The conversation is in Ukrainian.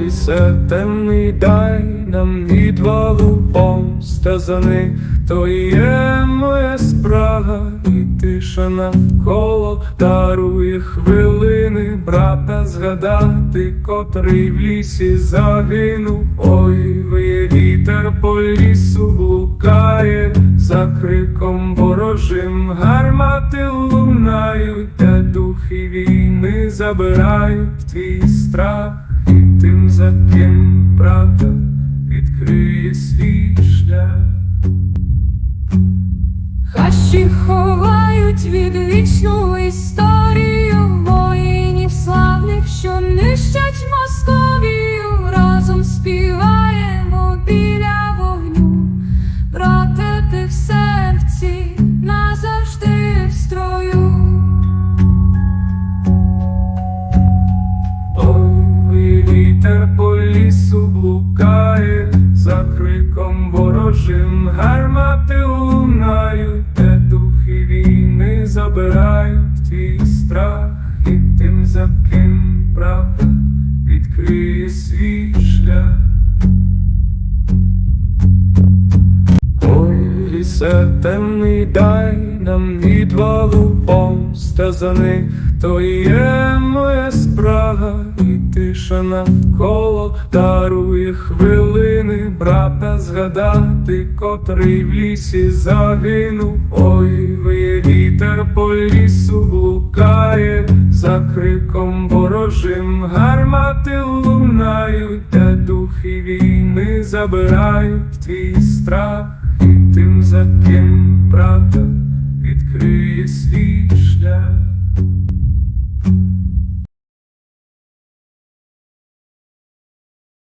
лісе темний, дай нам відвагу помста за них, то є моя спрага, і тиша навколо дарує хвилини, брата згадати, котрий в лісі загинув. Ой, виє вітер по лісу блукає, за криком ворожим гармати лунають, де духи війни забирають твій страх, за ким правда відкриє свій шлях. Хащі ховають від історію вітер по лісу блукає, за криком ворожим гармати лунають, де духи війни забирають твій страх, і тим, за ким правда відкриє свій шлях. Ой, лісе темний, дай нам відвагу помста за них, то є моя спрага, і тиша навколо дарує хвилини, брата згадати, котрий в лісі загинув. Ой, виє вітер по лісу блукає, за криком ворожим гармати лунають, де духи війни забирають твій страх, і тим, за ким правда відкриє свій шлях.